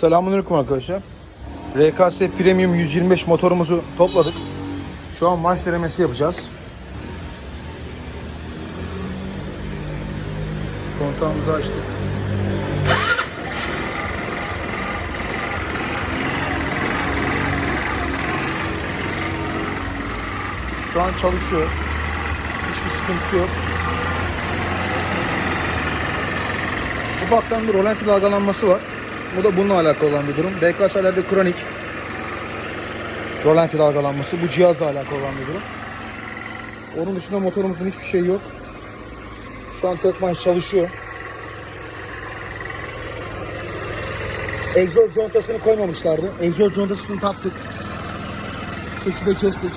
Selamünaleyküm arkadaşlar. RKS Premium 125 motorumuzu topladık. Şu an marş denemesi yapacağız. Kontağımızı açtık. Şu an çalışıyor. Hiçbir sıkıntı yok. Ufaktan bir rolanti dalgalanması var. Bu da bununla alakalı olan bir durum. BKS'lerde kronik rolanti dalgalanması. Bu cihazla alakalı olan bir durum. Onun dışında motorumuzun hiçbir şeyi yok. Şu an tek marş çalışıyor. Egzoz contasını koymamışlardı. Egzoz contasını taktık. Sesi de kestik.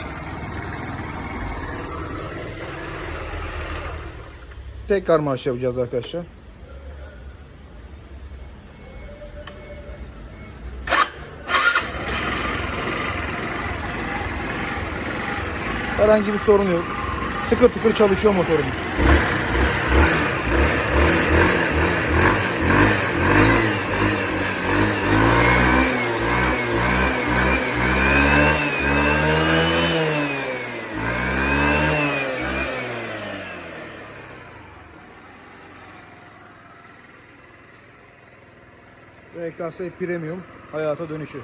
Tekrar marş yapacağız arkadaşlar. Herhangi bir sorun yok. Tıkır tıkır çalışıyor motorumuz. VKS Premium hayata dönüşü.